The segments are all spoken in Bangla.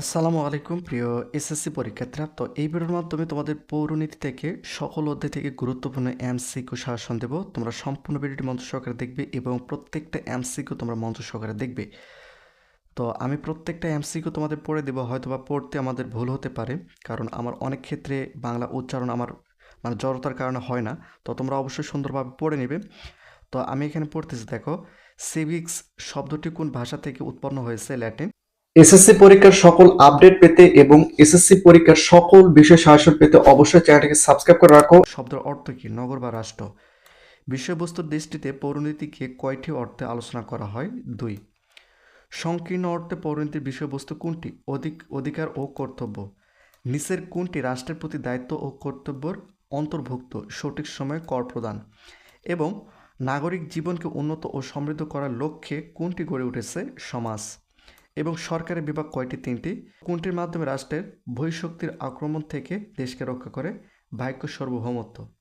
আসসালামু আলাইকুম, প্রিয় এসএসসি পরীক্ষার্থীরা। তো এই ভিডিওর মাধ্যমে তোমাদের পৌরনীতি থেকে, সকল অধ্যায় থেকে গুরুত্বপূর্ণ এমসিকিউ শাসন দেব। তোমরা সম্পূর্ণ ভিডিওটি মঞ্চ সহকারে দেখবে এবং প্রত্যেকটা এমসিকিউ তোমরা মঞ্চ সহকারে দেখবে। তো আমি প্রত্যেকটা এমসিকিউ তোমাদের পড়ে দেবো হয়তো বা পড়তে আমাদের ভুল হতে পারে, কারণ আমার অনেক ক্ষেত্রে বাংলা উচ্চারণ আমার মানে জড়তার কারণে হয় না। তো তোমরা অবশ্যই সুন্দরভাবে পড়ে নেবে। তো আমি এখানে পড়তেছি, দেখো, সিভিক্স শব্দটি কোন ভাষা থেকে উৎপন্ন হয়েছে ল্যাটিন? এসএসসি পরীক্ষার সকল আপডেট পেতে এবং এসএসসি পরীক্ষার সকল বিষয় শাসন পেতে অবশ্যই চ্যানেলটিকে সাবস্ক্রাইব করে রাখো। শব্দের অর্থ কি? নগর বা রাষ্ট্র? বিষয়বস্তুর দৃষ্টিতে পৌরনীতিকে কয়টি অর্থে আলোচনা করা হয়? দুই। সংকীর্ণ অর্থে পৌরনীতির বিষয়বস্তু কোনটি? অধিক, অধিকার ও কর্তব্য। নিচের কোনটি রাষ্ট্রের প্রতি দায়িত্ব ও কর্তব্যের অন্তর্ভুক্ত? সঠিক সময়ে কর প্রদান। এবং নাগরিক জীবনকে উন্নত ও সমৃদ্ধ করার লক্ষ্যে কোনটি গড়ে উঠেছে? সমাজ। এবং সরকারের বিভাগ কয়টি? তিনটি। কোনটির মাধ্যমে রাষ্ট্রের বহিঃশক্তির আক্রমণ থেকে দেশকে রক্ষা করে? ভাগ্য সার্বভৌমত্ব।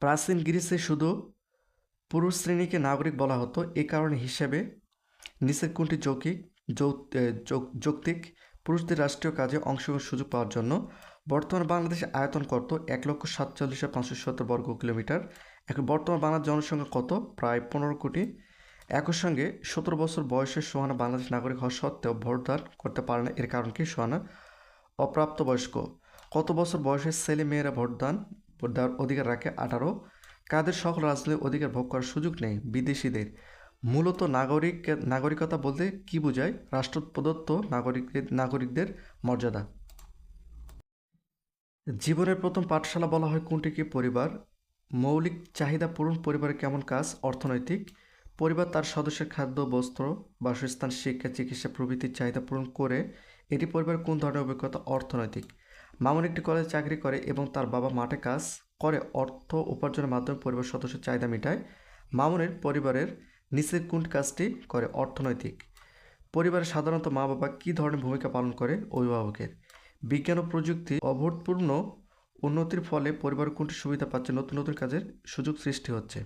প্রাচীন গ্রিসে শুধু পুরুষ শ্রেণীকে নাগরিক বলা হতো। এ কারণে হিসেবে নিচের কোনটি যৌক্তিক যৌ- যৌ- যৌক্তিক? পুরুষদের রাষ্ট্রীয় কাজে অংশগ্রহণ সুযোগ পাওয়ার জন্য বর্তমান বাংলাদেশের আয়তন কত? এক লক্ষ সাতচল্লিশ হাজার পাঁচশো সত্তর বর্গ কিলোমিটার। এখন বর্তমান বাংলার জনসংখ্যা কত? প্রায় পনেরো কোটি একই সঙ্গে সতেরো বছর বয়সের সোহানা বাংলাদেশ নাগরিক হওয়া সত্ত্বেও ভোটদান করতে পারে না এর কারণ কি? সোহানা, অপ্রাপ্তবয়স্ক। কত বছর বয়সের ছেলে মেয়েরা ভোটদান ভোট দেওয়ার অধিকার রাখে? আঠারো। কাদের সকল রাজনৈতিক অধিকার ভোগ করার সুযোগ নেই? বিদেশিদের। মূলত নাগরিক, নাগরিকতা বলতে কি বোঝায়? রাষ্ট্র প্রদত্ত নাগরিকদের নাগরিকদের মর্যাদা। জীবনের প্রথম পাঠশালা বলা হয় কোনটিকে পরিবার। মৌলিক চাহিদা পূরণ পরিবারের কেমন কাজ? অর্থনৈতিক। পরিবার তার সদস্যের খাদ্য, বস্ত্র, বাসস্থান, শিক্ষা, চিকিৎসা প্রভৃতির চাহিদা পূরণ করে এটি পরিবার কোন ধরনের অভিজ্ঞতা? অর্থনৈতিক। মামুন একটি কলেজে চাকরি করে এবং তার বাবা মাঠে কাজ করে, অর্থ উপার্জনের মাধ্যমে পরিবার সদস্যের চাহিদা মেটায়। মামুনের পরিবারের নিচের কোন কাজটি করে? অর্থনৈতিক। পরিবারে সাধারণত মা বাবা কী ধরনের ভূমিকা পালন করে? অভিভাবকের। বিজ্ঞান ও প্রযুক্তি অভূতপূর্ণ উন্নতির ফলে পরিবার কোনটি সুবিধা পাচ্ছে? নতুন নতুন কাজের সুযোগ সৃষ্টি হচ্ছে।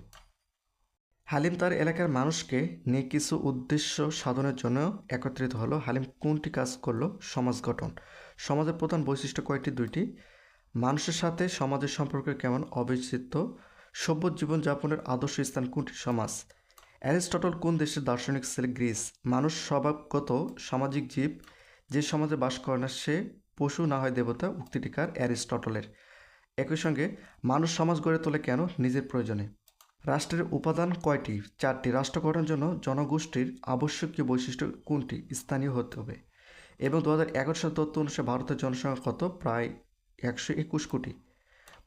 হালিম তার এলাকার মানুষকে নিয়ে কিছু উদ্দেশ্য সাধনের জন্য একত্রিত হলো। হালিম কোনটি কাজ করল? সমাজ গঠন। সমাজের প্রধান বৈশিষ্ট্য কয়টি? দুইটি। মানুষের সাথে সমাজের সম্পর্ক কেমন? অবিচ্ছেদ্য। সভ্য জীবনযাপনের আদর্শ স্থান কোনটি? সমাজ। অ্যারিস্টটল কোন দেশের দার্শনিক ছিল? গ্রিস। মানুষ স্বভাবগত সামাজিক জীব। যে সমাজে বাস করে না, সে পশু না হয় দেবতা। উক্তিটিকার অ্যারিস্টটলের। একই সঙ্গে, মানুষ সমাজ গড়ে তোলে কেন? নিজের প্রয়োজনে। রাষ্ট্রের উপাদান কয়টি? চারটি। রাষ্ট্র গঠনের জন্য জনগোষ্ঠীর আবশ্যকীয় বৈশিষ্ট্য কোনটি? স্থানীয় হতে হবে। এবং দু হাজার এগারো সাল তথ্য অনুসারে ভারতের জনসংখ্যা কত? প্রায় একশো একুশ কোটি।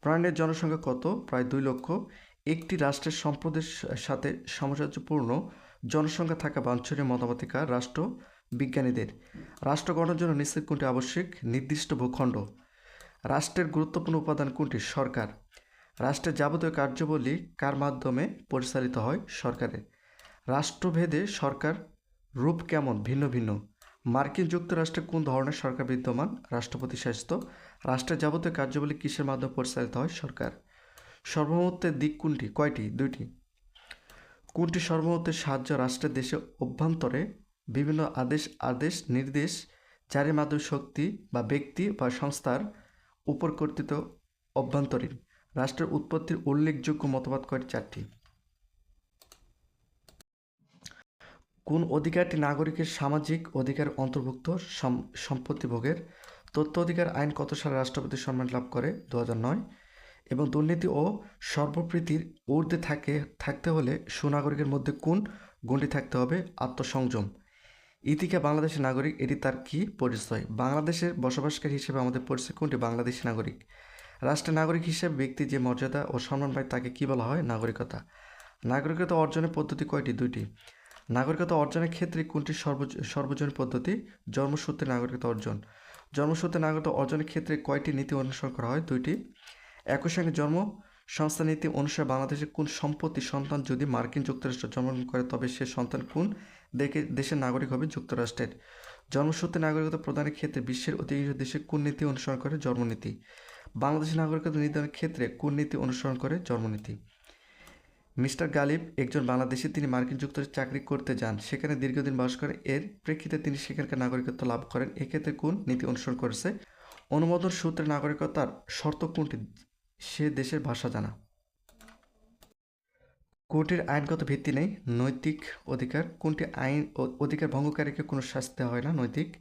প্রাণের জনসংখ্যা কত? প্রায় দুই লক্ষ। একটি রাষ্ট্রের সম্পদের সাথে সামঞ্জস্যপূর্ণ জনসংখ্যা থাকা বাঞ্ছনীয় মতামতিকার রাষ্ট্র বিজ্ঞানীদের। রাষ্ট্র গঠনের জন্য নিশ্চিত কোনটি আবশ্যিক? নির্দিষ্ট ভূখণ্ড। রাষ্ট্রের গুরুত্বপূর্ণ উপাদান কোনটি? সরকার। রাষ্ট্রের যাবতীয় কার্যাবলী কার মাধ্যমে পরিচালিত হয় সরকারের? রাষ্ট্রভেদে সরকার রূপ কেমন? ভিন্ন ভিন্ন। মার্কিন যুক্তরাষ্ট্রে কোন ধরনের সরকার বিদ্যমান? রাষ্ট্রপতি শাসিত রাষ্ট্রের যাবতীয় কার্যাবলী কিসের মাধ্যমে পরিচালিত হয় সরকার? সর্বমত্বের দিক কোনটি? কয়টি? দুইটি। কোনটি সর্বমতের সাহায্য রাষ্ট্রের দেশে অভ্যন্তরে বিভিন্ন আদেশ আদেশ, নির্দেশ জারির মাধ্যমে শক্তি বা ব্যক্তি বা সংস্থার উপর কর্তৃত্ব অভ্যন্তরীণ? রাষ্ট্রের উৎপত্তির উল্লেখযোগ্য মতবাদ কয়টি চারটি। কোন অধিকারটি নাগরিকের সামাজিক অধিকার অন্তর্ভুক্ত সম্পত্তি ভোগের, তথ্য অধিকার আইন কত সালে রাষ্ট্রপতি সম্মান লাভ করে? দু নয়। এবং দুর্নীতি ও সর্বপ্রীতির ঊর্ধ্বে থাকে, থাকতে হলে সুনাগরিকের মধ্যে কোন গুণটি থাকতে হবে? আত্মসংযম। ইতিকা বাংলাদেশের নাগরিক, এটি তার কি পরিচয়? বাংলাদেশের বসবাসকারী হিসেবে আমাদের পরিচয় কোনটি? বাংলাদেশি নাগরিক। রাষ্ট্রের নাগরিক হিসেবে ব্যক্তি যে মর্যাদা ও সম্মান পায় তাকে কী বলা হয়? নাগরিকতা। নাগরিকতা অর্জনের পদ্ধতি কয়টি? দুইটি। নাগরিকতা অর্জনের ক্ষেত্রে কোনটি সর্ব সর্বজনীন পদ্ধতি? জন্মসূত্রে নাগরিকতা অর্জন। জন্মসূত্রে নাগরিকতা অর্জনের ক্ষেত্রে কয়টি নীতি অনুসরণ করা হয়? দুইটি। একই সঙ্গে জন্ম সংস্থা নীতি অনুসারে বাংলাদেশের কোন সম্পত্তি সন্তান যদি মার্কিন যুক্তরাষ্ট্রে জন্মগ্রহণ করে, তবে সে সন্তান কোন দেখে দেশের নাগরিক হবে? যুক্তরাষ্ট্রের। জন্মসূত্রে নাগরিকতা প্রদানের ক্ষেত্রে বিশ্বের অধিকাংশ দেশে কোন নীতি অনুসরণ করে? জন্মনীতি। বাংলাদেশের নাগরিকত্ব নির্ধারণের ক্ষেত্রে কোন নীতি অনুসরণ করে জন্মনীতি। মিস্টার গালিব একজন বাংলাদেশি, তিনি মার্কিন যুক্তরাষ্ট্রে চাকরি করতে যান। সেখানে দীর্ঘদিন বাস করেন। এর প্রেক্ষিতে তিনি সেখানকার নাগরিকত্ব লাভ করেন। এক্ষেত্রে কোন নীতি অনুসরণ করেছে। অনুমোদন সূত্রে নাগরিকতার শর্ত কোনটি? সে দেশের ভাষা জানা। কোর্টের আইনগত ভিত্তি নেই। নৈতিক অধিকার। কোনটি আইন অধিকার ভঙ্গকারীকে কোনো শাস্তি হয় না নৈতিক।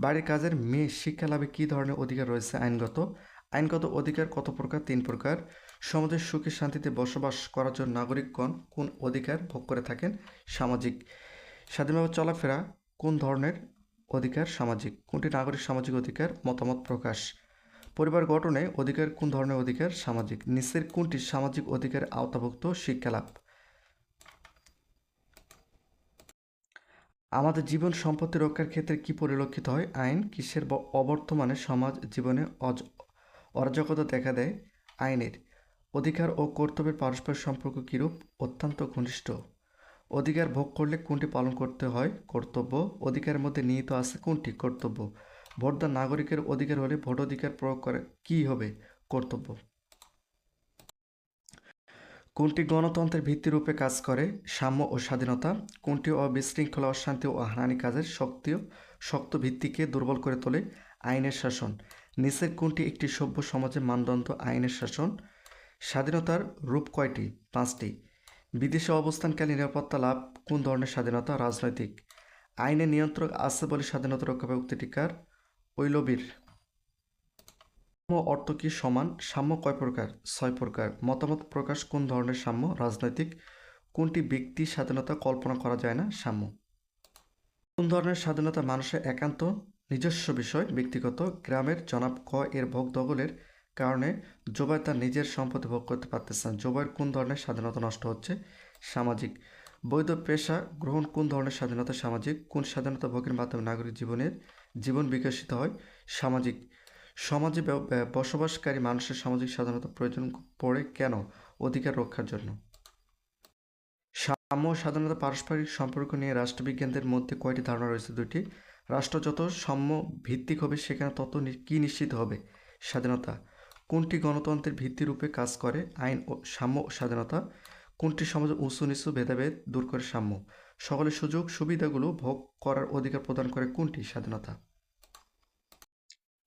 বাড়ির কাজের মেয়ে শিক্ষা লাভে কী ধরনের অধিকার রয়েছে আইনগত? আইনগত অধিকার কত প্রকার? তিন প্রকার। সমাজের সুখে শান্তিতে বসবাস করার জন্য নাগরিকগণ কোন অধিকার ভোগ করে থাকেন? সামাজিক। স্বাধীনভাবে চলাফেরা কোন ধরনের অধিকার সামাজিক? কোনটি নাগরিক সামাজিক অধিকার? মতামত প্রকাশ। পরিবার গঠনে অধিকার কোন ধরনের অধিকার সামাজিক? নিচের কোনটি সামাজিক অধিকার আওতাভুক্ত? শিক্ষা লাভ। আমাদের জীবন সম্পত্তি রক্ষার ক্ষেত্রে কি পরিলক্ষিত হয়? আইন কিসের অবর্তমানে সমাজ জীবনে অরাজকতা দেখা দেয় আইনের। অধিকার ও কর্তব্যের পারস্পরিক সম্পর্ক কিরূপ অত্যন্ত ঘনিষ্ঠ। অধিকার ভোগ করলে কোনটি পালন করতে হয়? কর্তব্য। অধিকারের মধ্যে নিহিত আছে কোনটি? কর্তব্য। ভোটদান নাগরিকের অধিকার হলে ভোট অধিকার প্রয়োগ করে কি হবে? কর্তব্য। কোনটি গণতন্ত্রের ভিত্তিরূপে কাজ করে? সাম্য ও স্বাধীনতা। কোনটি অবিশৃঙ্খলা, অশান্তি ও হানানি কাজের শক্তি শক্ত ভিত্তিকে দুর্বল করে তোলে আইনের শাসন। নিচের কোনটি একটি সভ্য সমাজের মানদণ্ড, আইনের শাসন? স্বাধীনতার রূপ কয়টি? পাঁচটি। বিদেশে অবস্থানকালে নিরাপত্তা লাভ কোন ধরনের স্বাধীনতা? রাজনৈতিক। আইনে নিয়ন্ত্রক আছে বলে স্বাধীনতা রক্ষা উক্তিটিকার ঐলবীর। অর্থ কি সমান? সাম্য কয় প্রকার? ছয় প্রকার। মতামত প্রকাশ কোন ধরনের সাম্য? রাজনৈতিক। কোনটি ব্যক্তি স্বাধীনতা কল্পনা করা যায় না? সাম্য। কোন ধরনের স্বাধীনতা মানুষের একান্ত নিজস্ব বিষয় ব্যক্তিগত গ্রামের জনাব ক এর ভোগ দখলের কারণে জোবাই তার নিজের সম্পত্তি ভোগ করতে পারতেছে না জোবাইয়ের কোন ধরনের স্বাধীনতা নষ্ট হচ্ছে? সামাজিক। বৈধ পেশা গ্রহণ কোন ধরনের স্বাধীনতা সামাজিক? কোন স্বাধীনতা ভোগের মাধ্যমে নাগরিক জীবনের জীবন বিকশিত হয়? সামাজিক। সমাজে বসবাসকারী মানুষের সামাজিক স্বাধীনতা প্রয়োজন পড়ে কেন? অধিকার রক্ষার জন্য। সাম্য স্বাধীনতা পারস্পরিক সম্পর্ক নিয়ে রাষ্ট্রবিজ্ঞানদের মধ্যে কয়টি ধারণা রয়েছে? দুটি রাষ্ট্র যত সাম্য ভিত্তিক হবে, সেখানে তত কি নিশ্চিত হবে? স্বাধীনতা। কোনটি গণতন্ত্রের ভিত্তিরূপে কাজ করে? আইন ও সাম্য স্বাধীনতা। কোনটি সমাজে উঁচু নিচু ভেদাভেদ দূর করে সাম্য? সকলের সুযোগ সুবিধাগুলো ভোগ করার অধিকার প্রদান করে কোনটি? স্বাধীনতা।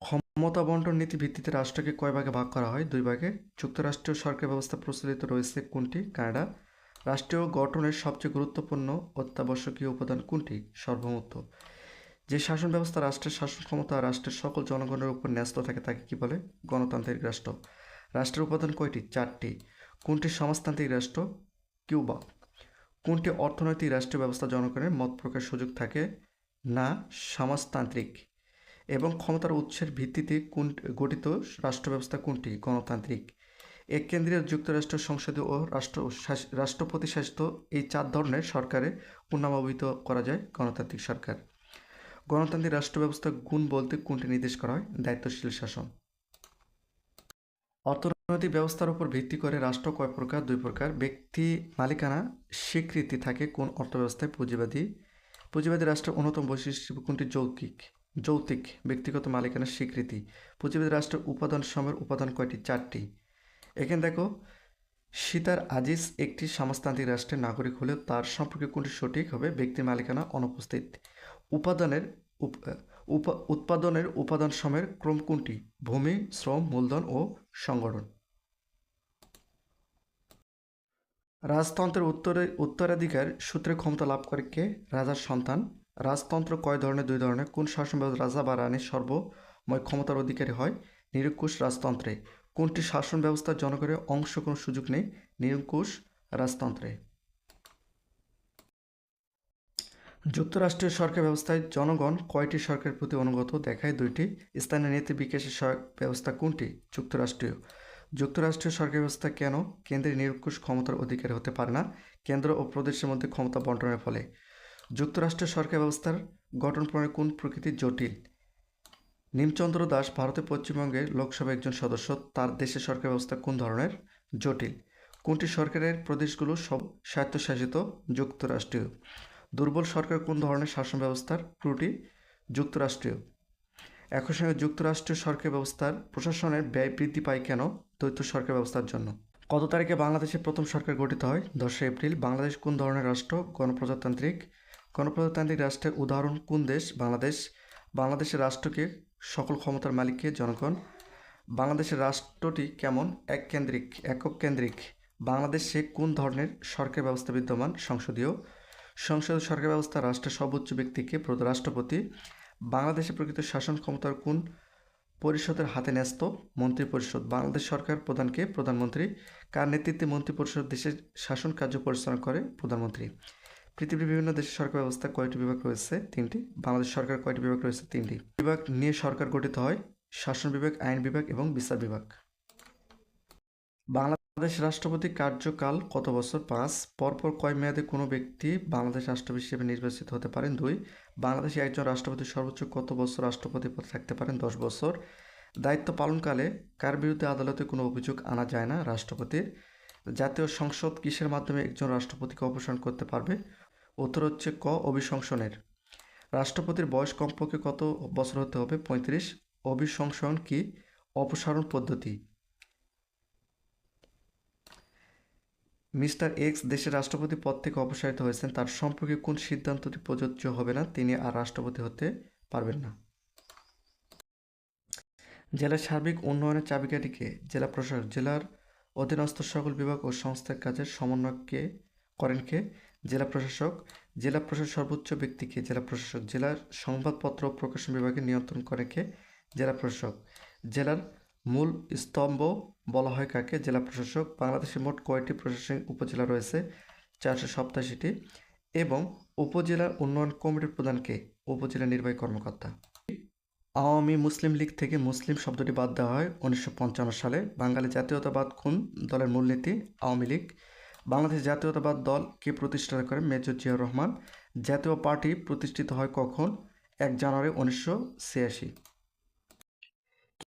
ক্ষমতা বন্টন নীতি ভিত্তিতে রাষ্ট্রকে কয় ভাগে ভাগ করা হয়? দুই ভাগে। যুক্তরাষ্ট্রীয় সরকার ব্যবস্থা প্রচলিত রয়েছে কোনটি? কানাডা। রাষ্ট্রীয় গঠনের সবচেয়ে গুরুত্বপূর্ণ অত্যাবশ্যকীয় উপাদান কোনটি? সর্বমত যে শাসন ব্যবস্থা রাষ্ট্রের শাসন ক্ষমতা রাষ্ট্রের সকল জনগণের উপর ন্যস্ত থাকে তাকে কি বলে? গণতান্ত্রিক রাষ্ট্র। রাষ্ট্রের উপাদান কয়টি? চারটি। কোনটি সমাজতান্ত্রিক রাষ্ট্র? কিউবা। কোনটি অর্থনৈতিক রাষ্ট্রীয় ব্যবস্থা জনগণের মত প্রকাশ সুযোগ থাকে? না, সমাজতান্ত্রিক। এবং ক্ষমতার উৎসের ভিত্তিতে কোন, গঠিত রাষ্ট্র ব্যবস্থা কোনটি? গণতান্ত্রিক। এক কেন্দ্রীয় যুক্তরাষ্ট্র সংসদীয় ও রাষ্ট্র রাষ্ট্রপতি শাসিত এই চার ধরনের সরকারে অভিহিত করা যায় গণতান্ত্রিক সরকার। গণতান্ত্রিক রাষ্ট্র ব্যবস্থা গুণ বলতে কোনটি নির্দেশ করা হয়? দায়িত্বশীল শাসন। অর্থনৈতিক ব্যবস্থার উপর ভিত্তি করে রাষ্ট্র কয় প্রকার? দুই প্রকার। ব্যক্তি মালিকানা, স্বীকৃতি থাকে কোন অর্থব্যবস্থায়। পুঁজিবাদী। পুঁজিবাদী রাষ্ট্রের অন্যতম বৈশিষ্ট্য কোনটি? যৌক্তিক। যৌতিক ব্যক্তিগত মালিকানার স্বীকৃতি। পুঁজিবাদী রাষ্ট্রের উপাদান সময়ের উপাদান কয়টি? চারটি। এখানে দেখো, সীতার আজিজ একটি সমাজতান্ত্রিক রাষ্ট্রের নাগরিক হলেও তার সম্পর্কে কোনটি সঠিক হবে? ব্যক্তির মালিকানা, অনুপস্থিত। উপাদানের উপ- উপ- উৎপাদনের উপাদান সময়ের ক্রম কোনটি? ভূমি, শ্রম, মূলধন ও সংগঠন। রাজতন্ত্রের উত্তরে, উত্তরাধিকার সূত্রে ক্ষমতা লাভ করে কে? রাজার সন্তান। রাজতন্ত্র কয় ধরনের? দুই ধরনের। কোন শাসন ব্যবস্থা রাজা বা রানীর সর্বময় ক্ষমতার অধিকারী হয়? নিরঙ্কুশ রাজতন্ত্রে। কোনটি শাসন ব্যবস্থার জনগণের অংশ কোনো সুযোগ নেই? নিরঙ্কুশ রাজতন্ত্রে। যুক্তরাষ্ট্রীয় সরকার ব্যবস্থায় জনগণ কয়টি সরকারের প্রতি অনুগত দেখায় দুইটি। স্থানীয় নীতি বিকাশের ব্যবস্থা কোনটি? যুক্তরাষ্ট্রীয়। যুক্তরাষ্ট্রীয় সরকার ব্যবস্থা কেন কেন্দ্রের নিরঙ্কুশ ক্ষমতার অধিকারী হতে পারে না? কেন্দ্র ও প্রদেশের মধ্যে ক্ষমতা বন্টনের ফলে। যুক্তরাষ্ট্রীয় সরকার ব্যবস্থার গঠন প্রণালী কোন প্রকৃতির জটিল? নিমচন্দ্র দাস ভারতের পশ্চিমবঙ্গের লোকসভা একজন সদস্য, তার দেশের সরকার ব্যবস্থা কোন ধরনের? জটিল। কোনটি সরকারের প্রদেশগুলো সব স্বায়ত্তশাসিত? যুক্তরাষ্ট্রীয়। দুর্বল সরকার কোন ধরনের শাসন ব্যবস্থার ত্রুটি? যুক্তরাষ্ট্রীয়। একই সঙ্গে যুক্তরাষ্ট্রীয় সরকার ব্যবস্থার প্রশাসনের ব্যয় বৃদ্ধি পায় কেন দ্বৈত সরকার ব্যবস্থার জন্য? কত তারিখে বাংলাদেশের প্রথম সরকার গঠিত হয়? দশই এপ্রিল, বাংলাদেশ কোন ধরনের রাষ্ট্র? গণপ্রজাতান্ত্রিক। গণপ্রজাতান্ত্রিক রাষ্ট্রের উদাহরণ কোন দেশ? বাংলাদেশ। বাংলাদেশের রাষ্ট্রকে সকল ক্ষমতার মালিককে জনগণ। বাংলাদেশের রাষ্ট্রটি কেমন? এক কেন্দ্রিক, একক কেন্দ্রিক। বাংলাদেশে কোন ধরনের সরকার ব্যবস্থা বিদ্যমান? সংসদীয়। সংসদীয় সরকার ব্যবস্থা রাষ্ট্রের সর্বোচ্চ ব্যক্তিকে রাষ্ট্রপতি, বাংলাদেশে প্রকৃত শাসন ক্ষমতার কোন পরিষদের হাতে ন্যস্ত মন্ত্রিপরিষদ, বাংলাদেশ সরকার প্রধানকে প্রধানমন্ত্রী, কার নেতৃত্বে মন্ত্রিপরিষদ দেশের শাসন কার্য পরিচালনা করে প্রধানমন্ত্রী? পৃথিবীর বিভিন্ন দেশের সরকার ব্যবস্থা কয়টি বিভাগ রয়েছে? তিনটি। বাংলাদেশ সরকার কয়টি বিভাগ রয়েছে? তিনটি। বিভাগ নিয়ে সরকার গঠিত হয় শাসন বিভাগ, আইন বিভাগ এবং বিচার বিভাগ। বাংলাদেশ রাষ্ট্রপতি কার্যকাল কত বছর? পাঁচ। পরপর কয় মেয়াদে কোনো ব্যক্তি বাংলাদেশ রাষ্ট্রপতি হিসেবে নির্বাচিত হতে পারেন? দুই। বাংলাদেশে একজন রাষ্ট্রপতি সর্বোচ্চ কত বছর রাষ্ট্রপতি পদে থাকতে পারেন? দশ বছর। দায়িত্ব পালনকালে কার বিরুদ্ধে আদালতে কোনো অভিযোগ আনা যায় না রাষ্ট্রপতির? জাতীয় সংসদ কিসের মাধ্যমে একজন রাষ্ট্রপতিকে অপসারণ করতে পারবে? উত্তর হচ্ছে ক, অভিশংসনের। রাষ্ট্রপতির বয়স কমপক্ষে কত বছর হতে হবে? পঁয়ত্রিশ। অভিশংসন কি? অপসারণ পদ্ধতি। মিস্টার এক্স দেশের রাষ্ট্রপতি পদ থেকে অপসারিত হয়েছেন। তার সম্পর্কে কোন সিদ্ধান্তটি প্রযোজ্য হবে না, তিনি আর রাষ্ট্রপতি হতে পারবেন না। জেলার সার্বিক উন্নয়নের চাবিকাঠিকে জেলা প্রশাসক। জেলার অধীনস্থ সকল বিভাগ ও সংস্থার কাজের সমন্বয়কে করেন কে? জেলা প্রশাসক। জেলা প্রশাসক সর্বোচ্চ ব্যক্তিকে জেলা প্রশাসক। জেলার সংবাদপত্র ও প্রকাশন বিভাগে নিয়ন্ত্রণ করে কে? জেলা প্রশাসক। জেলার মূল স্তম্ভ বলা হয় কাকে? জেলা প্রশাসক। বাংলাদেশে মোট কয়টি প্রশাসনিক উপজেলা রয়েছে? চারশো সপ্তাশিটি এবং উপজেলা উন্নয়ন কমিটির প্রধানকে উপজেলা নির্বাহী কর্মকর্তা। আওয়ামী মুসলিম লীগ থেকে মুসলিম শব্দটি বাদ দেওয়া হয়। উনিশশো পঞ্চান্ন সালে বাঙালি জাতীয়তাবাদ কোন দলের মূলনীতি? আওয়ামী লীগ। বাংলাদেশ জাতীয়তাবাদ দল কে প্রতিষ্ঠা করে? মেজর জিয়াউর রহমান। জাতীয় পার্টি প্রতিষ্ঠিত হয় কখন? এক জানুয়ারি উনিশশো ছিয়াশি।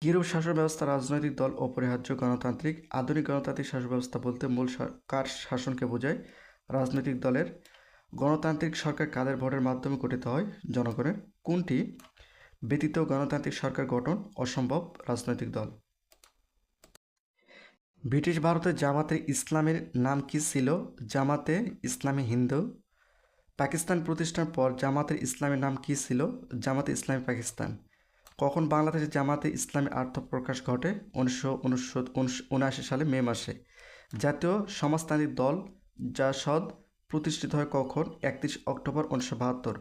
কিরূপ শাসন ব্যবস্থা রাজনৈতিক দল, অপরিহার্য গণতান্ত্রিক, আধুনিক গণতান্ত্রিক শাসন ব্যবস্থা বলতে মূল কার শাসনকে বোঝায়? রাজনৈতিক দলের গণতান্ত্রিক সরকার কাদের ভোটের মাধ্যমে গঠিত হয়? জনগণের। কোনটি? ব্যতীত গণতান্ত্রিক সরকার গঠন অসম্ভব রাজনৈতিক দল। ব্রিটিশ ভারতের জামাতে ইসলামের নাম কি ছিল? জামাতে ইসলামী হিন্দু। পাকিস্তান প্রতিষ্ঠার পর জামাতের ইসলামের নাম কি ছিল? জামাতে ইসলামী পাকিস্তান। কখন বাংলাদেশে জামাতে ইসলামী আত্মপ্রকাশ ঘটে? উনিশশো উনআশি সালে মে মাসে। জাতীয় সমাজতান্ত্রিক দল জাসদ প্রতিষ্ঠিত হয় কখন? একত্রিশ অক্টোবর উনিশশো বাহাত্তর।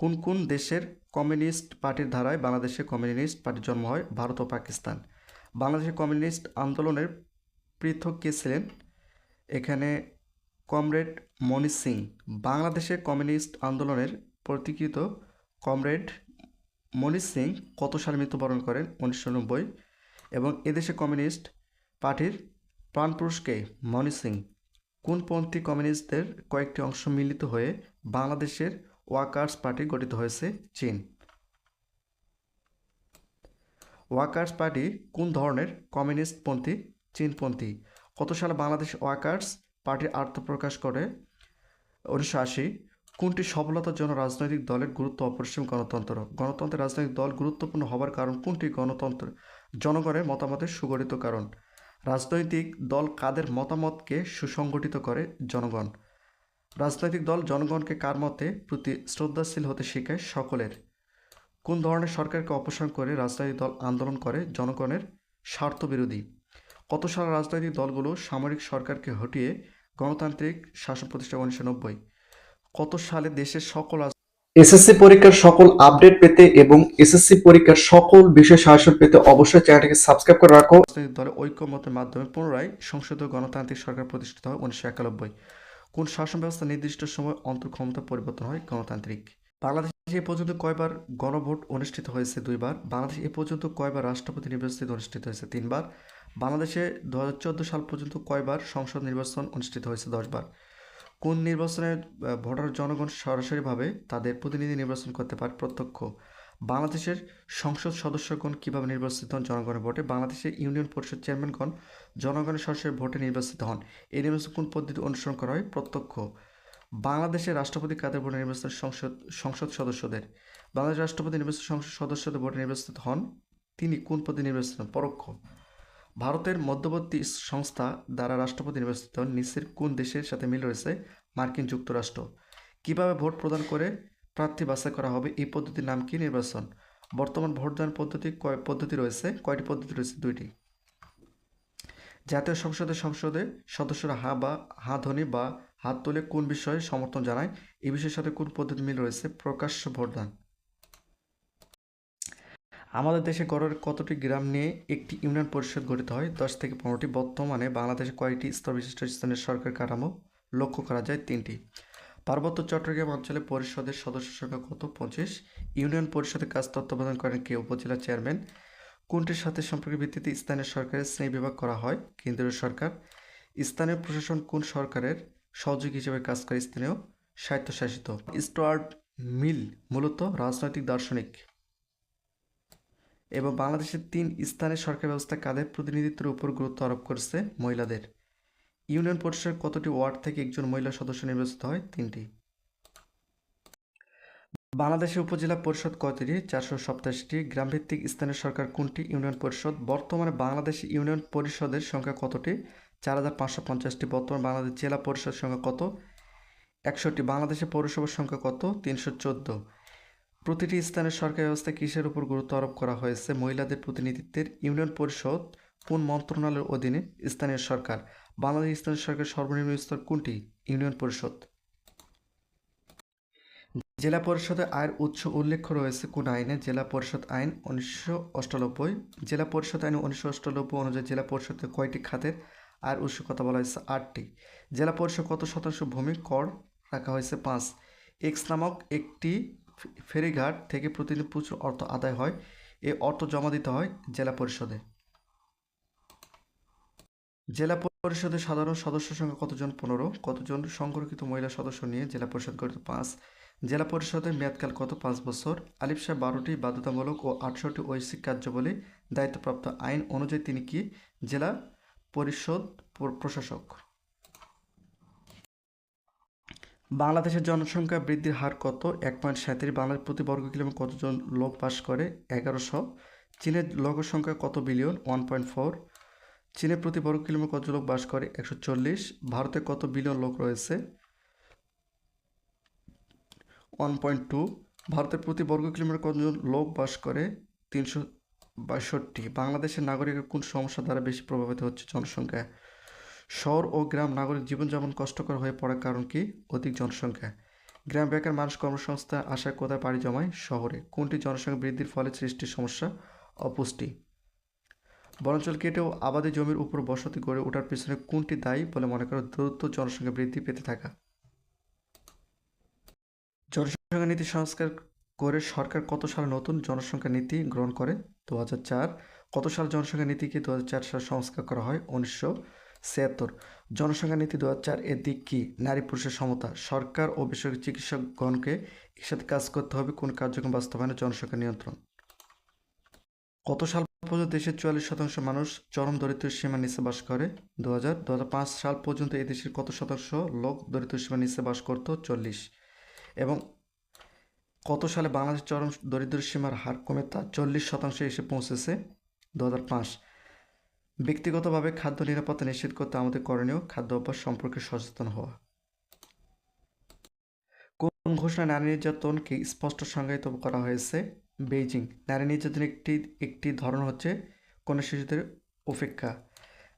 কোন কোন দেশের কমিউনিস্ট পার্টির ধারায় বাংলাদেশে কমিউনিস্ট পার্টির জন্ম হয়? ভারত ও পাকিস্তান। বাংলাদেশের কমিউনিস্ট আন্দোলনের পৃথক কে ছিলেন? এখানে কমরেড মনি সিং। বাংলাদেশের কমিউনিস্ট আন্দোলনের প্রতীকৃত কমরেড মনি সিং কত সালে মৃত্যুবরণ করেন? উনিশশো নব্বই। এবং এদেশে কমিউনিস্ট পার্টির প্রাণপুরুষকে মনি সিং। কোনপন্থী কমিউনিস্টদের কয়েকটি অংশ মিলিত হয়ে বাংলাদেশের ওয়াকার্স পার্টি গঠিত হয়েছে? চীন। ওয়াকার্স পার্টি কোন ধরনের কমিউনিস্টপন্থী চীনপন্থী কত সালে বাংলাদেশ ওয়াকার্স পার্টির আত্মপ্রকাশ করে? উনিশশো আশি। কোনটি সফলতার জন্য রাজনৈতিক দলের গুরুত্ব অপরিসীম গণতন্ত্র? গণতন্ত্রের রাজনৈতিক দল গুরুত্বপূর্ণ হবার কারণ কোনটি? গণতন্ত্র, জনগণের মতামতের সুগঠিত কারণ। রাজনৈতিক দল কাদের মতামতকে সুসংগঠিত করে? জনগণ। রাজনৈতিক দল জনগণকে কার মতে প্রতি শ্রদ্ধাশীল হতে শেখায়? সকলের। কোন ধরনের সরকারকে অপসারণ করে রাজনৈতিক দল আন্দোলন করে? জনগণের স্বার্থ বিরোধী। কত সাল রাজনৈতিক দলগুলো সামরিক সরকারকে হটিয়ে গণতান্ত্রিক শাসন প্রতিষ্ঠা উনিশশো নব্বই? কত সালে দেশের সকল এসএসসি পরীক্ষার সকল আপডেট পেতে এবং এসএসসি পরীক্ষার সকল বিষয় সাহায্য পেতে অবশ্যই চ্যানেলটিকে সাবস্ক্রাইব করে রাখো। দলের ঐক্যমতের মাধ্যমে পুনরায় সংসদীয় গণতান্ত্রিক সরকার প্রতিষ্ঠিত হয় উনিশশো একানব্বই। কোন শাসন ব্যবস্থা নির্দিষ্ট সময় অন্তর ক্ষমতা পরিবর্তন হয়? গণতান্ত্রিক। বাংলাদেশে এ পর্যন্ত কয়বার গণভোট অনুষ্ঠিত হয়েছে? দুইবার। বাংলাদেশে এ পর্যন্ত কয়বার রাষ্ট্রপতি নির্বাচিত অনুষ্ঠিত হয়েছে? তিনবার। বাংলাদেশে দু হাজার চোদ্দ সাল পর্যন্ত কয়বার সংসদ নির্বাচন অনুষ্ঠিত হয়েছে? দশবার কোন নির্বাচনে ভোটার জনগণ সরাসরিভাবে তাদের প্রতিনিধি নির্বাচন করতে পারে প্রত্যক্ষ? বাংলাদেশের সংসদ সদস্যগণ কীভাবে নির্বাচিত হন জনগণের ভোটে? বাংলাদেশের ইউনিয়ন পরিষদ চেয়ারম্যানগণ জনগণের সরাসরি ভোটে নির্বাচিত হন। এই নির্বাচন কোন পদ্ধতি অনুসরণ করা হয়? প্রত্যক্ষ। বাংলাদেশের রাষ্ট্রপতি কাদের ভোটে নির্বাচিত সংসদ সংসদ সদস্যদের? বাংলাদেশ রাষ্ট্রপতি নির্বাচিত সংসদ সদস্যদের ভোটে নির্বাচিত হন তিনি কোন পদে নির্বাচিত হন? পরোক্ষ। ভারতের মধ্যবর্তী সংস্থা দ্বারা রাষ্ট্রপতি নির্বাচিত নিচের কোন দেশের সাথে মিল রয়েছে? মার্কিন যুক্তরাষ্ট্র। কীভাবে ভোট প্রদান করে প্রার্থী বাছাই করা হবে? এই পদ্ধতির নাম কি নির্বাচন? বর্তমান ভোটদান পদ্ধতি কয় পদ্ধতি রয়েছে? কয়টি পদ্ধতি রয়েছে? দুইটি। জাতীয় সংসদের সংসদে সদস্যরা হা বা হা ধ্বনি বা হাত তুলে কোন বিষয়ে সমর্থন জানায়? এই বিষয়ের সাথে কোন পদ্ধতি মিল রয়েছে? প্রকাশ্য ভোটদান। আমাদের দেশে গড়ের কতটি গ্রাম নিয়ে একটি ইউনিয়ন পরিষদ গঠিত হয়? দশ থেকে পনেরোটি। বর্তমানে বাংলাদেশে কয়েকটি স্তর বিশিষ্ট স্থানীয় সরকার কাঠামো লক্ষ্য করা যায়? তিনটি। পার্বত্য চট্টগ্রাম অঞ্চলে পরিষদের সদস্য সংখ্যা কত? পঁচিশ। ইউনিয়ন পরিষদের কাজ তত্ত্বাবধান করেন কে? উপজেলা চেয়ারম্যান। কোনটির সাথে সম্পর্কের ভিত্তিতে স্থানীয় সরকারের শ্রেণি বিভাগ করা হয়? কেন্দ্রীয় সরকার। স্থানীয় প্রশাসন কোন সরকারের সহযোগী হিসেবে কাজ করে? স্থানীয় স্বায়ত্তশাসিত। স্টুয়ার্ট মিল মূলত রাজনৈতিক দার্শনিক। এবং বাংলাদেশের তিন স্থানে সরকার ব্যবস্থা কাদের প্রতিনিধিত্বের উপর গুরুত্ব আরোপ করেছে মহিলাদের? ইউনিয়ন পরিষদের কতটি ওয়ার্ড থেকে একজন মহিলা সদস্য নির্বাচিত হয়? তিনটি। বাংলাদেশের উপজেলা পরিষদ কয়টি? চারশো সপ্তাশটি গ্রামভিত্তিক স্থানীয় সরকার কোনটি? ইউনিয়ন পরিষদ। বর্তমানে বাংলাদেশ ইউনিয়ন পরিষদের সংখ্যা কতটি? চার হাজার পাঁচশো পঞ্চাশটি। বর্তমান বাংলাদেশ জেলা পরিষদ সংখ্যা কত? একশোটি বাংলাদেশের পৌরসভার সংখ্যা কত? তিনশো চোদ্দ। প্রতিটি স্থানের সরকারি ব্যবস্থা কিসের উপর গুরুত্ব আরোপ করা হয়েছে? মহিলাদের প্রতিনিধিত্বের ইউনিয়ন পরিষদ কোন মন্ত্রণালয়ের অধীনে স্থানীয় সরকার? বাংলাদেশ স্থানীয় সরকার সর্বনিম্ন স্তর কোনটি? ইউনিয়ন পরিষদ। জেলা পরিষদে আয়ের উৎস উল্লেখ রয়েছে কোন আইনে? জেলা পরিষদ আইন উনিশশো অষ্টানব্বই। জেলা পরিষদ আইন উনিশশো অষ্টানব্বই অনুযায়ী জেলা পরিষদের কয়টি খাতের আয়ের উৎস কথা বলা হয়েছে? আটটি। জেলা পরিষদ কত শতাংশ ভূমি কর রাখা হয়েছে? পাঁচ। এক্স নামক একটি ফেরিঘাট থেকে প্রতিদিন প্রচুর অর্থ আদায় হয়। এই অর্থ জমা দিতে হয় জেলা পরিষদে। জেলা পরিষদের সাধারণ সদস্য সংখ্যা কতজন? পনেরো। কতজন সংরক্ষিত মহিলা সদস্য নিয়ে জেলা পরিষদ গঠিত? পাঁচ। জেলা পরিষদের মেয়াদকাল কত? পাঁচ বছর। আলিফ সাহেব বারোটি, বাধ্যতামূলক ও আটষট্টি ঐচ্ছিক কার্যাবলী দায়িত্বপ্রাপ্ত আইন অনুযায়ী তিনি কি? জেলা পরিষদ প্র- প্রশাসক। বাংলাদেশের জনসংখ্যা বৃদ্ধির হার কত? এক পয়েন্ট সাঁত্রিশ। বাংলাদেশ প্রতি বর্গ কিলোমিটার কতজন লোক বাস করে? এগারোশো। চীনের লোক সংখ্যা কত বিলিয়ন? ওয়ান পয়েন্ট ফোর চীনের প্রতি বর্গ কিলোমিটার কত লোক বাস করে? একশো চল্লিশ। ভারতে কত বিলিয়ন লোক রয়েছে? ওয়ান পয়েন্ট টু ভারতের প্রতি বর্গ কিলোমিটার কতজন লোক বাস করে? তিনশো বাষট্টি বাংলাদেশের নাগরিকের কোন সমস্যা দ্বারা বেশি প্রভাবিত হচ্ছে জনসংখ্যা? শহর ও গ্রাম নাগরিক জীবনযাপন কষ্টকর হয়ে পড়ার কারণ কি? অধিক জনসংখ্যা। গ্রাম বেকার মানুষ কর্মসংস্থান আশায় কোথায় পাড়ি জমায়? শহরে। কোনটি জনসংখ্যা বৃদ্ধির ফলে সৃষ্টির সমস্যা? অপুষ্টি। বনাঞ্চল কেটেও আবাদি জমির উপর বসতি গড়ে ওঠার পিছনে কোনটি দায়ী বলে মনে করো দ্রুত জনসংখ্যা বৃদ্ধি পেতে থাকা? জনসংখ্যা নীতি সংস্কার করে সরকার কত সালে নতুন জনসংখ্যা নীতি গ্রহণ করে? দু হাজার চার। কত সাল জনসংখ্যা নীতিকে দু হাজার চার সালে সংস্কার করা হয়? উনিশশো ছিয়াত্তর। জনসংখ্যা নীতি দু হাজার চার এর দিক কি? নারী, পুরুষের সমতা। সরকার ও বেসরকারি চিকিৎসকগণকে একসাথে কাজ করতে হবে কোন কার্যক্রম বাস্তবায়নে জনসংখ্যা নিয়ন্ত্রণ? কত সাল পর্যন্ত দেশের চুয়াল্লিশ শতাংশ মানুষ চরম দরিদ্র সীমার নিচে বাস করে? দু হাজার দু সাল পর্যন্ত এই দেশের কত শতাংশ লোক দরিদ্র সীমার নিচে বাস করতো? চল্লিশ। এবং কত সালে বাংলাদেশ চরম দরিদ্র সীমার হার কমে তা চল্লিশ শতাংশে এসে পৌঁছেছে? দু হাজার পাঁচ। ব্যক্তিগতভাবে খাদ্য নিরাপত্তা নিশ্চিত করতে আমাদের করণীয় খাদ্য অভ্যাস সম্পর্কে সচেতন হওয়া। কোন ঘোষণা নারী নির্যাতনকে স্পষ্ট সংজ্ঞায়িত করা হয়েছে? বেইজিং, নারী নির্যাতনের একটি একটি ধরন হচ্ছে কোনো শিশুদের উপেক্ষা।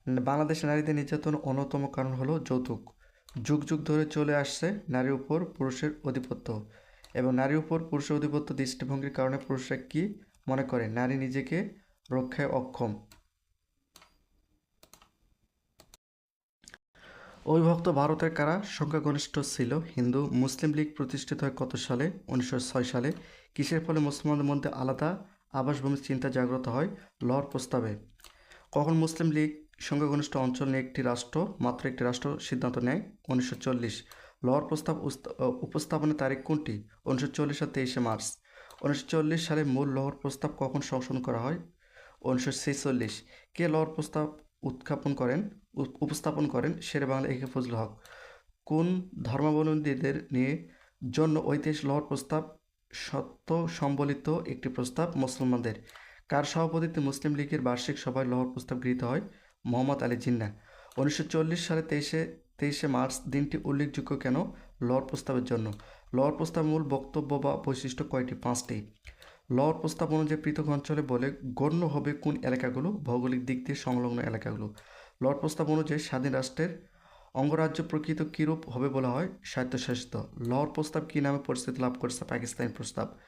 বাংলাদেশে নারীদের নির্যাতন অন্যতম কারণ হলো যৌতুক। যুগ যুগ ধরে চলে আসছে নারীর উপর পুরুষের আধিপত্য। এবং নারীর উপর পুরুষের আধিপত্য দৃষ্টিভঙ্গির কারণে পুরুষরা কি মনে করে? নারী নিজেকে রক্ষায় অক্ষম। অবিভক্ত ভারতের কারা সংখ্যাগরিষ্ঠ ছিল? হিন্দু, মুসলিম লীগ প্রতিষ্ঠিত হয় কত সালে? উনিশশো ছয় সালে। কিসের ফলে মুসলমানদের মধ্যে আলাদা আবাসভূমির চিন্তা জাগ্রত হয়? লহর প্রস্তাবে। কখন মুসলিম লীগ সংখ্যাগরিষ্ঠ অঞ্চল নিয়ে একটি রাষ্ট্র, মাত্র একটি রাষ্ট্র সিদ্ধান্ত নেয়? উনিশশো লহর প্রস্তাব উপস্থাপনের তারিখ কোনটি? উনিশশো চল্লিশ আর তেইশে মার্চ। উনিশশো চল্লিশ সালে মূল লহর প্রস্তাব কখন সংশোধন করা হয়? উনিশশো ছেচল্লিশ। কে লহর প্রস্তাব উত্থাপন করেন? উপস্থাপন করেন শেরে বাংলা একে ফজল হক। কোন ধর্মাবলম্বীদের নিয়ে জন্য ঐতিহাসিক লহর প্রস্তাব সত্য সম্বলিত একটি প্রস্তাব মুসলমানদের? কার সভাপতিত্বে মুসলিম লীগের বার্ষিক সভায় লহর প্রস্তাব গৃহীত হয়? মোহাম্মদ আলী জিন্না। উনিশশো চল্লিশ সালে তেইশে তেইশে মার্চ দিনটি উল্লেখযোগ্য কেন লহর প্রস্তাবের জন্য? লহর প্রস্তাব মূল বক্তব্য বা বৈশিষ্ট্য কয়টি? পাঁচটি। লহর প্রস্তাব অনুযায়ী পৃথক অঞ্চলে বলে গণ্য হবে কোন এলাকাগুলো? ভৌগোলিক দিক দিয়ে সংলগ্ন এলাকাগুলো। লহর প্রস্তাব অনুযায়ী স্বাধীন রাষ্ট্রের অঙ্গরাজ্য প্রকৃত কীরূপ হবে বলা হয়? স্বায়ত্তশাসিত। লহর প্রস্তাব কী নামে পরিস্থিতি লাভ করেছে? পাকিস্তানি প্রস্তাব।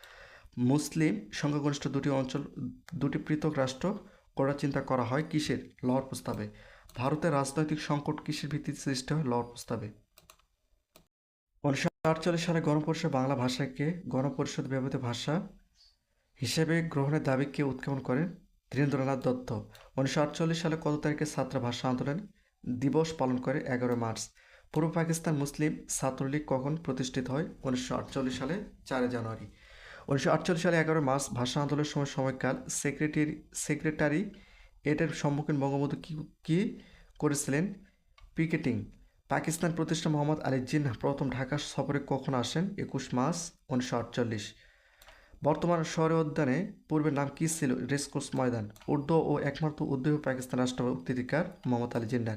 মুসলিম সংখ্যাগরিষ্ঠ দুটি অঞ্চল, দুটি পৃথক রাষ্ট্র করার চিন্তা করা হয় কিসের? লহর প্রস্তাবে। ভারতের রাজনৈতিক সংকট কিসের ভিত্তিতে সৃষ্টি হয়? লহর প্রস্তাবে। উনিশশো আটচল্লিশ সালে গণপরিষদ বাংলা ভাষাকে গণপরিষদ ব্যবহৃত ভাষা হিসেবে গ্রহণের দাবি কে উৎক্ষেপণ করেন। ধীরেন্দ্রনাথ দত্ত, উনিশশো আটচল্লিশ সালে কত তারিখে ছাত্র ভাষা আন্দোলন দিবস পালন করে? এগারো মার্চ। পূর্ব পাকিস্তান মুসলিম ছাত্রলীগ কখন প্রতিষ্ঠিত হয়? উনিশশো আটচল্লিশ সালে চারই জানুয়ারি। উনিশশো আটচল্লিশ সালে এগারো মার্চ ভাষা আন্দোলনের সময় সময়কাল সেক্রেটারি সেক্রেটারি এটার সম্মুখীন বঙ্গবন্ধু কী কী করেছিলেন? পিকেটিং। পাকিস্তান প্রতিষ্ঠা মোহাম্মদ আলী জিন্নাহ প্রথম ঢাকা সফরে কখন আসেন? একুশ মার্চ, উনিশশো আটচল্লিশ। বর্তমান শহরে উদ্যানে পূর্বের নাম কী ছিল? রেসকোর্স ময়দান। উর্দু ও একমাত্র উর্দু পাকিস্তান রাষ্ট্র উক্তিকার মোহাম্মদ আলী জিন্নাহ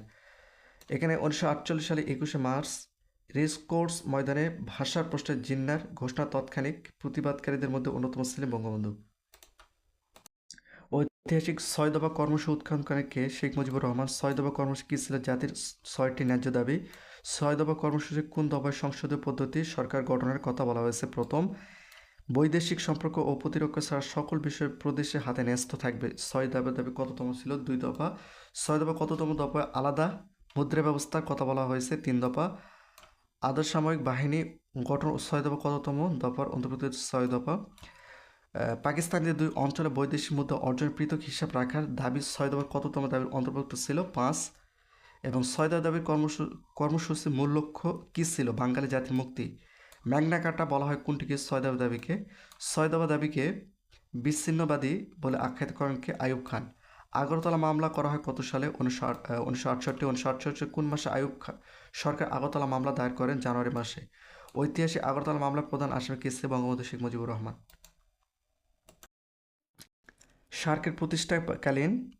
এখানে উনিশশো আটচল্লিশ সালে একুশে মার্চ রেসকোর্স ময়দানে ভাষার প্রশ্নে জিন্নার ঘোষণা তৎক্ষণিক প্রতিবাদকারীদের মধ্যে অন্যতম ছিলেন বঙ্গবন্ধু। ঐতিহাসিক ছয় দফা কর্মসূচি উৎখানকারী কে? শেখ মুজিবুর রহমান। ছয় দফা কর্মসূচি কী ছিল জাতির ছয়টি ন্যায্য দাবি? ছয় দফা কর্মসূচি কোন দফায় সংসদীয় পদ্ধতি সরকার গঠনের কথা বলা হয়েছে প্রথম বৈদেশিক সম্পর্ক ও প্রতিরক্ষা ছাড়া সকল বিষয় প্রদেশে হাতে ন্যস্ত থাকবে। ছয় দফা দাবি কততম ছিল? দুই দফা। ছয় দফা কততম দফায় আলাদা মুদ্রা ব্যবস্থার কথা বলা হয়েছে। তিন দফা। আদর্শ সামরিক বাহিনী গঠন ছয় দফা কততম দফার অন্তর্ভুক্ত ছয় দফা। পাকিস্তানের দুই অঞ্চলে বৈদেশিক মুদ্রা অর্জন পৃথক হিসাব রাখার দাবি ছয় দফার কততম দাবির অন্তর্ভুক্ত ছিল? পাঁচ। এবং ছয় দফা দাবির কর্মসূ, কর্মসূচির মূল লক্ষ্য কী ছিল? বাঙালি জাতির মুক্তি। ম্যাগনা কাটা বলা হয় কোনটিকে? ছয় দফা দাবিকে। সয়দাবা দাবিকে বিচ্ছিন্নবাদী বলে আখ্যায়িত করেন কে? আয়ুব খান। আগরতলা মামলা করা হয় কত সালে? উনিশশো উনিশশো আটষট্টি উনিশশো আটষট্টি কোন মাসে? আয়ুব খান সরকার আগরতলা মামলা দায়ের করেন জানুয়ারি মাসে। ঐতিহাসিক আগরতলা মামলার প্রধান আসামি কে? ছিল বঙ্গবন্ধু শেখ মুজিবুর রহমান। সার্কের প্রতিষ্ঠাকালীন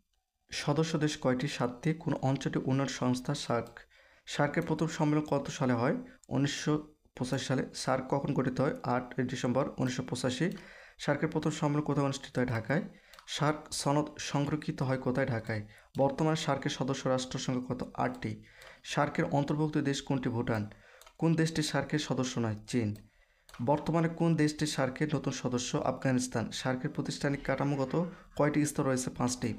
সদস্য দেশ কয়টি? সাতটি। কোন অঞ্চলটি উন্নয়ন সংস্থা সার্ক? সার্কের প্রথম সম্মেলন কত সালে হয়? উনিশশো পঁচাশি সালে সার্ক কখন গঠিত হয়? আট ডিসেম্বর উনিশশো পঁচাশি। সার্কের প্রথম সম্মেলন কোথায় অনুষ্ঠিত হয়? ঢাকায়। সার্ক সনদ সংরক্ষিত হয় কোথায়? ঢাকায়। বর্তমানে সার্কের সদস্য রাষ্ট্র সংখ্যা কত? আটটি। সার্কের অন্তর্ভুক্ত দেশ কোনটি? ভুটান। কোন দেশটি সার্কের সদস্য নয়? চীন। বর্তমানে কোন দেশটি সার্কের নতুন সদস্য? আফগানিস্তান। সার্কের প্রতিষ্ঠানিক কাঠামোগত কয়টি স্তর রয়েছে? পাঁচটি।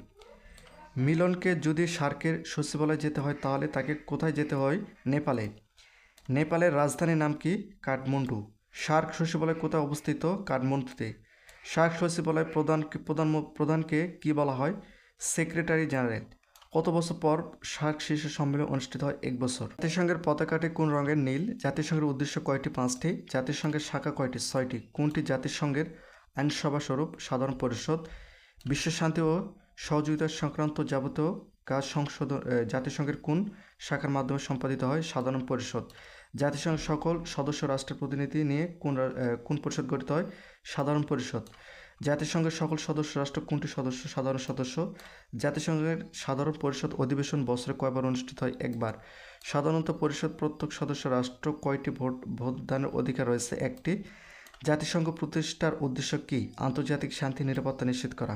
মিলনকে যদি সার্কের সচিবালয়ে যেতে হয়, তাহলে তাকে কোথায় যেতে হয়? নেপালে। নেপালের রাজধানীর নাম কি? কাঠমান্ডু। সার্ক সচিবালয় কোথায় অবস্থিত? কাঠমান্ডুতে। সার্ক সচিবালয় প্রধান প্রধান প্রধানকে কি বলা হয়? Secretary general. কত বছর পর সার্ক শীর্ষ সম্মেলন অনুষ্ঠিত হয়? এক বছর। জাতিসংঘের পতাকাটি কোন রঙের নীল? জাতিসংঘের উদ্দেশ্য কয়টি? পাঁচটি। জাতিসংঘের শাখা কয়টি? ছয়টি। কোনটি জাতিসংঘের আইনসভা স্বরূপ সাধারণ পরিষদ। বিশ্ব শান্তি ও সহযোগিতা সংক্রান্ত যাবতীয় কাজ সংশোধন জাতিসংঘের কোন শাখার মাধ্যমে সম্পাদিত হয়? সাধারণ পরিষদ। জাতিসংঘের সকল সদস্য রাষ্ট্রের প্রতিনিধি নিয়ে কোন কোন পরিষদ গঠিত হয়? সাধারণ পরিষদ। জাতিসংঘের সকল সদস্য রাষ্ট্র কোনটি সদস্য? সাধারণ সদস্য। জাতিসংঘের সাধারণ পরিষদ অধিবেশন বছরে কয়বার অনুষ্ঠিত হয়? একবার। সাধারণত পরিষদ প্রত্যেক সদস্য রাষ্ট্র কয়টি ভোট, ভোটদানের অধিকার রয়েছে? একটি। জাতিসংঘ প্রতিষ্ঠার উদ্দেশ্য কি? আন্তর্জাতিক শান্তি নিরাপত্তা নিশ্চিত করা।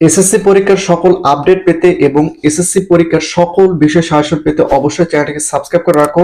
এসএসসি পরীক্ষার সকল আপডেট পেতে এবং এসএসসি পরীক্ষার সকল বিষয় সাহায্য পেতে অবশ্যই চ্যানেলটিকে সাবস্ক্রাইব করে রাখো।